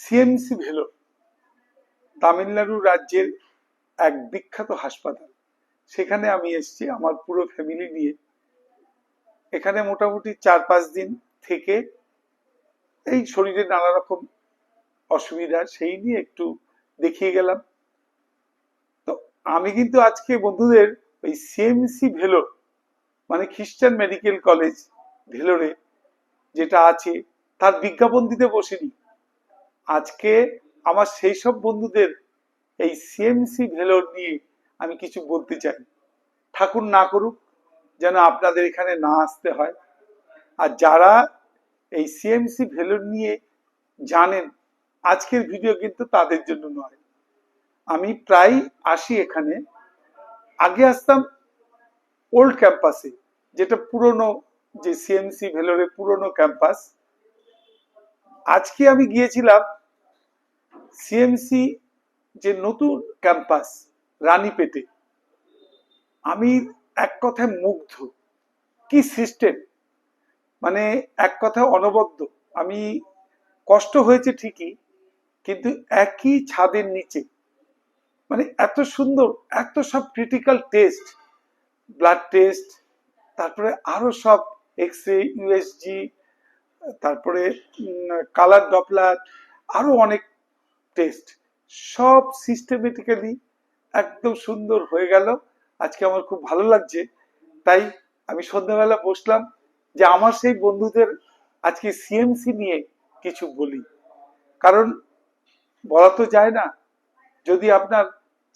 CMC ভেলো, Tamil Nadu রাজ্যের এক বিখ্যাত হাসপাতাল। সেখানে আমি এসেছি আমার পুরো ফ্যামিলি নিয়ে। এখানে মোটামুটি চার পাঁচ দিন থেকে এই শরীরে নানা রকম অসুবিধা, সেই নিয়ে একটু দেখিয়ে গেলাম। তো আমি কিন্তু আজকে বন্ধুদের ওই সিএমসি ভেলোর মানে খ্রিস্টান মেডিকেল কলেজ ভেলোরে যেটা আছে, তার বিজ্ঞাপন দিতে বসিনি। আজকে আমার সেই সব বন্ধুদের এই সিএমসি ভেলোর নিয়ে আমি কিছু বলতে চাই। ঠাকুর না করুক, যেন আপনাদের এখানে না আসতে হয়। আর যারা এই সিএমসি ভেলোর নিয়ে জানেন, আজকের ভিডিও কিন্তু তাদের জন্য নয়। আমি প্রায় আসি এখানে। আগে আসতাম ওল্ড ক্যাম্পাসে, যেটা পুরনো যে সিএমসি ভেলোরের পুরনো ক্যাম্পাস। আজকে আমি গিয়েছিলাম সিএমসি যে নতুন ক্যাম্পাস, রানীপেটে। আমি এক কথায় মুগ্ধ। কি সিস্টেম? মানে এক কথায় অনবদ্য। আমি কষ্ট হয়েছে ঠিকই, কিন্তু একই ছাদের নিচে। মানে এত সুন্দর, এত সব ক্রিটিক্যাল টেস্ট ব্লাড টেস্ট তারপরে আরও সব এক্স রে ইউএসজি তারপরে কালার ডপলার আরও অনেক টেস্ট সব সিস্টেমেটিক্যালি একদম সুন্দর হয়ে গেল। আজকে আমার খুব ভালো লাগছে। তাই আমি সন্ধ্যাবেলা বসলাম যে আমার সেই বন্ধুদের আজকে সিএমসি নিয়ে কিছু বলি। কারণ বলা তো যায় না, যদি আপনার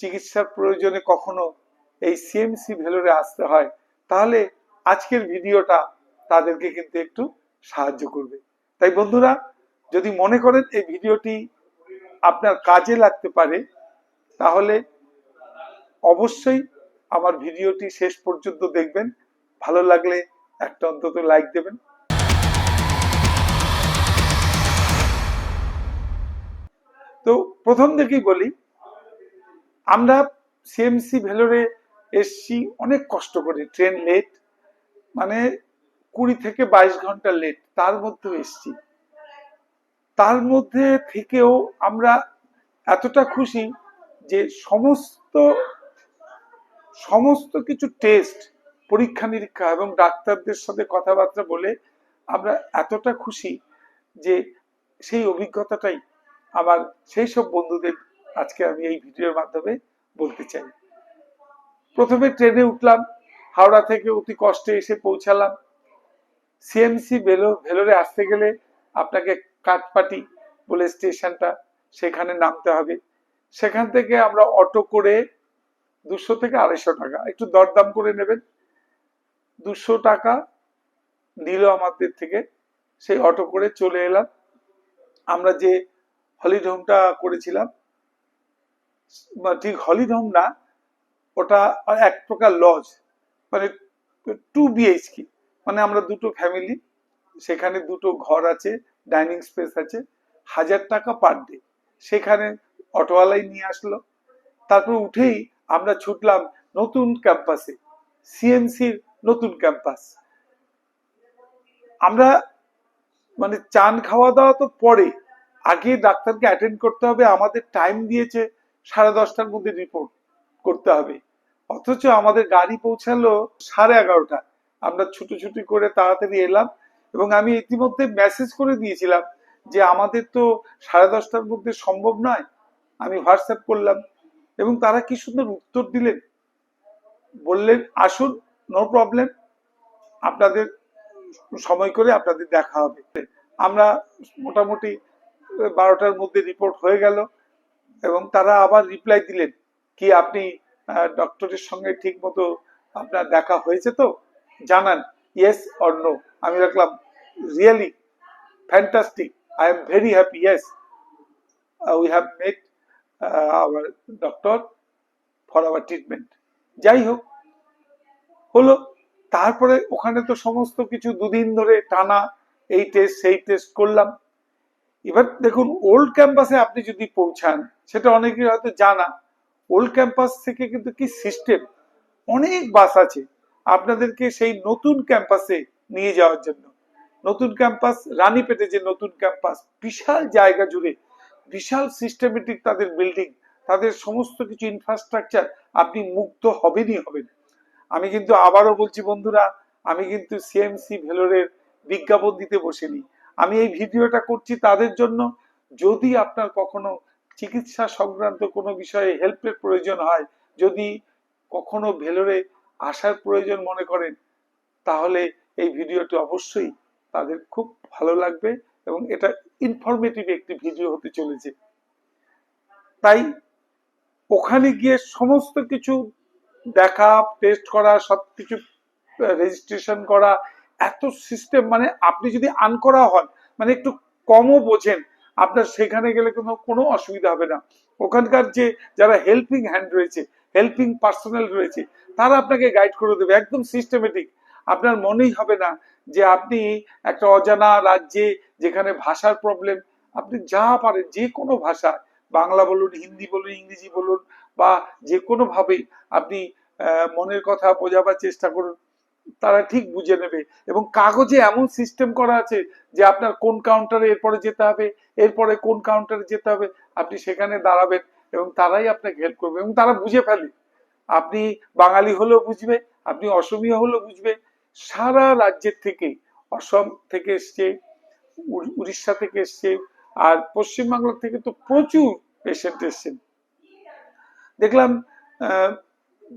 চিকিৎসার প্রয়োজনে কখনো এই সিএমসি ভেলোরে আসতে হয়, তাহলে আজকের ভিডিওটা তাদেরকে কিন্তু একটু সাহায্য করবে। তাই বন্ধুরা, যদি মনে করেন এই ভিডিওটি আপনার কাজে লাগতে পারে, তাহলে অবশ্যই আমার ভিডিওটি শেষ পর্যন্ত দেখবেন। ভালো লাগলে একটা অন্তত লাইক দেবেন। তো প্রথম থেকেই বলি, আমরা সিএমসি ভেলোরে এসছি অনেক কষ্ট করে ট্রেন লেট মানে কুড়ি থেকে বাইশ ঘণ্টা লেট তার মধ্যেও এসছি। তার মধ্যে থেকেও আমরা এতটা খুশি যে সমস্ত সমস্ত কিছু টেস্ট পরীক্ষা নিরীক্ষা এবং ডাক্তারদের সাথে কথাবার্তা বলে আমরা এতটা খুশি যে সেই অভিজ্ঞতাটাই আমার, সেই সব বন্ধুদের আজকে আমি এই ভিডিওর মাধ্যমে বলতে চাই। প্রথমে ট্রেনে উঠলাম, হাওড়া থেকে অতি কষ্টে এসে পৌঁছালাম। সিএমসি ভেলো ভেলোরে আসতে গেলে আপনাকে কাঠপাটি বলে স্টেশনটা সেখানে নামতে হবে। সেখান থেকে আমরা অটো করে দুশো থেকে আড়াইশো টাকা, একটু দরদাম করে নেবেন। দুশো টাকা নিল আমাদের থেকে, সেই অটো করে চলে এলাম। আমরা যে হলিডে হোমটা করেছিলাম ঠিক হলিডে হোম না, ওটা এক প্রকার লজ মানে টু বিএইচকে মানে আমরা দুটো ফ্যামিলি সেখানে দুটো ঘর আছে ডাইনিং স্পেস আছে, হাজার টাকা পার ডে সেখানে অটোওয়ালাই নিয়ে আসলো। তারপর উঠেই আমরা ছুটলাম নতুন ক্যাম্পাসে সিএমসির নতুন ক্যাম্পাস আমরা মানে চান খাওয়া দাওয়া তো পরে, আগে ডাক্তারকে অ্যাটেন্ড করতে হবে, আমাদের টাইম দিয়েছে সাড়ে দশটার মধ্যে রিপোর্ট করতে হবে। অথচ আমাদের গাড়ি পৌঁছালো সাড়ে এগারোটা আমরা ছুটোছুটি করে তাড়াতাড়ি এলাম এবং আমি ইতিমধ্যে মেসেজ করে দিয়েছিলাম যে আমাদের তো সাড়ে দশটার মধ্যে সম্ভব নয়। আমি হোয়াটসঅ্যাপ করলাম এবং তারা কি সুন্দর উত্তর দিলেন। বললেন, আসুন নো প্রবলেম আপনাদের সময় করে আপনাদের দেখা হবে। আমরা মোটামুটি বারোটার মধ্যে রিপোর্ট হয়ে গেল এবং তারা আবার রিপ্লাই দিলেন, কি আপনি ডক্টরের সঙ্গে ঠিক মতো আপনার দেখা হয়েছে তো? জানান ইয়েস অর নো আমি রাখলাম really fantastic I am very happy yes we have made our doctor for our treatment যাই হোক, হলো, তারপরে ওখানে তো সমস্ত কিছু দুদিন ধরে টানা, এই টেস্ট সেই টেস্ট করলাম। এবার দেখুন ওল্ড ক্যাম্পাসে আপনি যদি পৌঁছান, সেটা অনেকের হয়তো জানা ওল্ড ক্যাম্পাস থেকে কিন্তু কি সিস্টেম অনেক বাস আছে। আপনাদেরকে সেই নতুন ক্যাম্পাসে নিয়ে যাওয়ার জন্য। নতুন ক্যাম্পাস, রানীপেটে যে নতুন ক্যাম্পাস, বিশাল জায়গা জুড়ে, বিশাল সিস্টেমেটিক তাদের বিল্ডিং তাদের সমস্ত কিছু ইনফ্রাস্ট্রাকচার আপনি মুগ্ধ হবেনই হবেন। আমি কিন্তু আবারও বলছি বন্ধুরা, আমি কিন্তু সিএমসি ভেলোরের বিজ্ঞাপন দিতে বসিনি। আমি এই ভিডিওটা করছি তাদের জন্য। যদি আপনার কখনো চিকিৎসা সংক্রান্ত কোনো বিষয়ে হেল্পের প্রয়োজন হয়, যদি কখনো ভেলোরে আসার প্রয়োজন মনে করেন, তাহলে এই ভিডিওটি অবশ্যই তাদের খুব ভালো লাগবে এবং এটা ইনফরমেটিভ একটি ভিডিও হতে চলেছে। তাই ওখানে গিয়ে সমস্ত কিছু দেখা টেস্ট করা, সবকিছু রেজিস্ট্রেশন করা, এত সিস্টেম মানে আপনি যদি আন করা হন মানে একটু কমও বোঝেন, আপনার সেখানে গেলে কোনো কোনো অসুবিধা হবে না। ওখানকার যে, যারা হেল্পিং হ্যান্ড রয়েছে হেল্পিং পার্সোনাল রয়েছে, তারা আপনাকে গাইড করে দেবে, একদম সিস্টেমেটিক আপনার মনেই হবে না যে আপনি একটা অজানা রাজ্যে যেখানে ভাষার প্রবলেম আপনি যা পারেন, যে কোনো ভাষা, বাংলা বলুন, হিন্দি বলুন, ইংরেজি বলুন, বা যে কোনো ভাবেই আপনি মনের কথা বোঝাবার চেষ্টা করুন, তারা ঠিক বুঝে নেবে। এবং কাগজে এমন সিস্টেম করা আছে যে আপনার কোন কাউন্টারে এরপরে যেতে হবে, এরপরে কোন কাউন্টারে যেতে হবে, আপনি সেখানে দাঁড়াবেন। এবং তারাই আপনাকে হেল্প করবে এবং তারা বুঝে ফেলে। আপনি বাঙালি হলেও বুঝবে, আপনি অসমীয়া হলেও বুঝবে। সারা রাজ্যের থেকে, অসম থেকে এসছে উড়িষ্যা থেকে এসছে, আর পশ্চিমবাংলা থেকে তো প্রচুর পেশেন্ট এসছেন। দেখলাম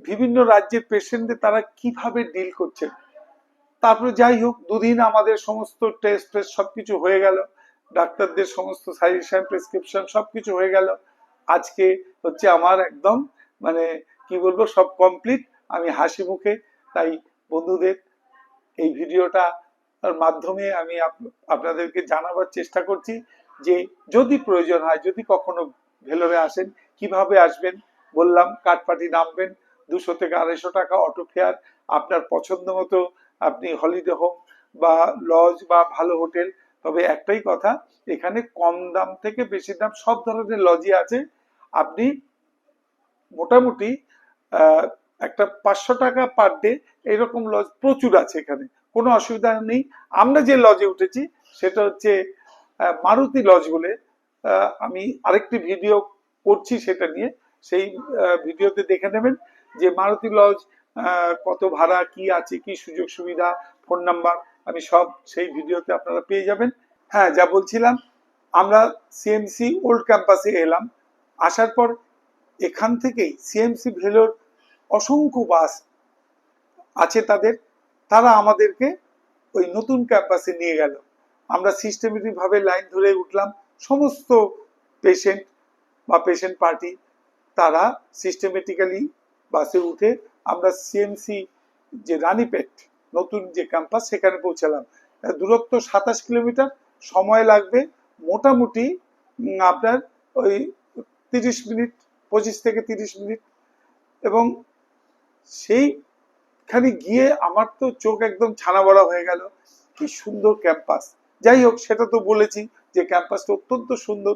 বিভিন্ন রাজ্যের পেশেন্টদের তারা কীভাবে ডিল করছেন তারপরে যাই হোক, দুদিন আমাদের সমস্ত টেস্ট টেস্ট সবকিছু হয়ে গেল। ডাক্তারদের সমস্ত সাজেশন প্রেসক্রিপশন সবকিছু হয়ে গেল। আজকে হচ্ছে আমার একদম মানে কি বলব, সব কমপ্লিট আমি হাসি মুখে, তাই বন্ধুদের এই ভিডিওটা মাধ্যমে আমি আপনাদেরকে জানাবার চেষ্টা করছি যে যদি প্রয়োজন হয়, যদি কখনো ভেলোরে আসেন, কীভাবে আসবেন? বললাম, কাঠপাটি নামবেন, দুশো থেকে আড়াইশো টাকা অটো ফেয়ার আপনার পছন্দ মতো আপনি হলিডে হোম বা লজ বা ভালো হোটেল তবে একটাই কথা, এখানে কম দাম থেকে বেশি দাম সব ধরনের লজই আছে। আপনি মোটামুটি একটা পাঁচশো টাকা পার ডে এরকম লজ প্রচুর আছে এখানে, কোনো অসুবিধা নেই। আমরা যে লজে উঠেছি, সেটা হচ্ছে মারুতি লজ বলে আমি আরেকটি ভিডিও করছি সেটা নিয়ে, সেই ভিডিওতে দেখে নেবেন যে মারুতি লজ কত ভাড়া, কি আছে, কি সুযোগ সুবিধা, ফোন নাম্বার আমি সব সেই ভিডিওতে আপনারা পেয়ে যাবেন। হ্যাঁ যা বলছিলাম, আমরা সিএমসি ওল্ড ক্যাম্পাসে এলাম। আসার পর এখান থেকেই সিএমসি ভেলোর অসংখ্য বাস আছে তাদের। তারা আমাদেরকে ওই নতুন ক্যাম্পাসে নিয়ে গেল। আমরা সিস্টেমেটিক ভাবে লাইন ধরে উঠলাম। সমস্ত পেশেন্ট বা পেশেন্ট পার্টি তারা সিস্টেমেটিক্যালি বাসে উঠে আমরা সিএমসি যে রানীপেট নতুন যে ক্যাম্পাস সেখানে পৌঁছালাম। দূরত্ব সাতাশ কিলোমিটার, সময় লাগবে মোটামুটি আপনার ওই তিরিশ মিনিট, পঁচিশ থেকে তিরিশ মিনিট। এবং সেইখানে গিয়ে আমার তো চোখ একদম ছানা বড়া হয়ে গেল। কি সুন্দর ক্যাম্পাস যাই হোক, সেটা তো বলেছি যে ক্যাম্পাসটা অত্যন্ত সুন্দর,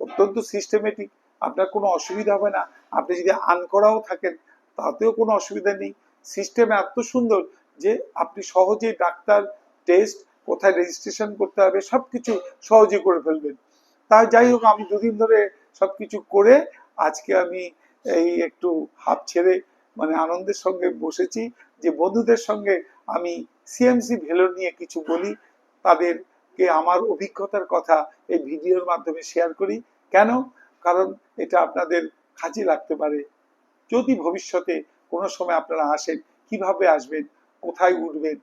অত্যন্ত সিস্টেমেটিক আপনার কোনো অসুবিধা হবে না। আপনি যদি আন করাও থাকেন, তাতেও কোনো অসুবিধা নেই। সিস্টেম এত সুন্দর। যে আপনি সহজেই ডাক্তার টেস্ট কোথায় রেজিস্ট্রেশন করতে হবে, সবকিছু সহজে করে ফেলবেন। তাই যাই হোক, আমি দুদিন ধরে সবকিছু করে আজকে আমি এই একটু হাফ ছেড়ে মানে আনন্দের সঙ্গে বসেছি যে বন্ধুদের সঙ্গে আমি সিএমসি ভেলোর নিয়ে কিছু বলি, তাদেরকে আমার অভিজ্ঞতার কথা এই ভিডিওর মাধ্যমে শেয়ার করি। কেন? কারণ এটা আপনাদের কাজে লাগতে পারে। যদি ভবিষ্যতে কোনো সময় আপনারা আসেন, কীভাবে আসবেন? কোথায় উঠবেন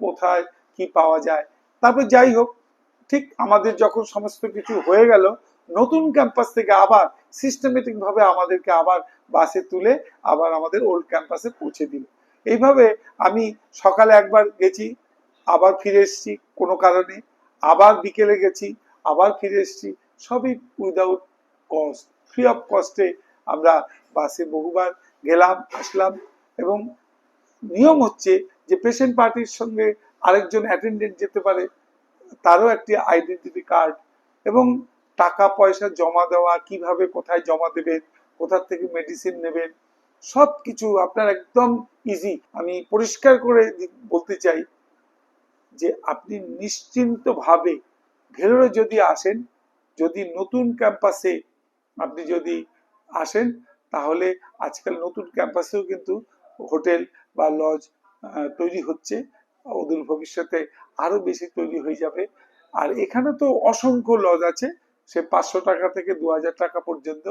কোথায় কি পাওয়া যায়। তারপর যাই হোক, ঠিক আমাদের যখন সমস্ত কিছু হয়ে গেল, নতুন ক্যাম্পাস থেকে আবার সিস্টেমেটিক ভাবে আমাদেরকে আবার বাসে তুলে আবার আমাদের ওল্ড ক্যাম্পাসে পৌঁছে দিল। এইভাবে আমি সকালে একবার গেছি, আবার ফিরে এসেছি কোনো কারণে। আবার বিকেলে গেছি, আবার ফিরে এসেছি। সবই উইদাউট কস্ট ফ্রি অফ কস্টে আমরা বাসে বহুবার গেলাম, আসলাম এবং নিয়ম হচ্ছে যে পেশেন্ট পার্টির সঙ্গে আরেকজন অ্যাটেন্ডেন্ট যেতে পারে, তারও একটি আইডেন্টিটি কার্ড এবং টাকা, পয়সা জমা দেওয়া, কীভাবে কোথায় জমা দেবেন, কোথার থেকে মেডিসিন নেবেন সব কিছু আপনার একদম ইজি আমি পরিষ্কার করে বলতে চাই যে আপনি নিশ্চিন্ত ভাবে ভেলোরে যদি আসেন, যদি নতুন ক্যাম্পাসে আপনি যদি আসেন, তাহলে আজকাল নতুন ক্যাম্পাসেও কিন্তু হোটেল বা লজ তৈরি হচ্ছে। অদূর ভবিষ্যতে আরও বেশি তৈরি হয়ে যাবে। আর এখানে তো অসংখ্য লজ আছে। সে পাঁচশো টাকা থেকে দু হাজার টাকা পর্যন্ত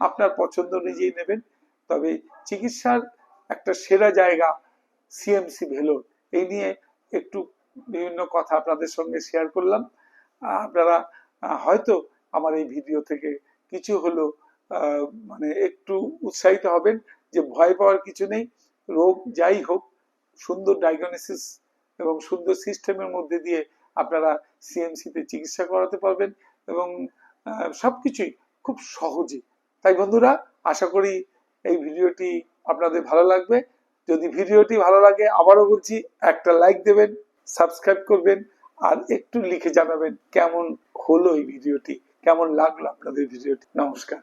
আপনার পছন্দ অনুযায়ী নেবেন। তবে চিকিৎসার একটা সেরা জায়গা সিএমসি ভেলোর। এই নিয়ে একটু বিভিন্ন কথা আপনাদের সঙ্গে শেয়ার করলাম। আপনারা হয়তো আমার এই ভিডিও থেকে কিছু হলো মানে একটু উৎসাহিত হবেন যে ভয় পাওয়ার কিছু নেই। রোগ যাই হোক সুন্দর ডায়াগনোসিস এবং সুন্দর সিস্টেমের মধ্যে দিয়ে আপনারা সিএমসি তে চিকিৎসা করাতে পারবেন এবং সবকিছুই খুব সহজে। তাই বন্ধুরা, আশা করি এই ভিডিওটি আপনাদের ভালো লাগবে। যদি ভিডিওটি ভালো লাগে, আবারও বলছি, একটা লাইক দেবেন সাবস্ক্রাইব করবেন, আর একটু লিখে জানাবেন কেমন হলো এই ভিডিওটি, কেমন লাগল আপনাদের ভিডিওটি। নমস্কার।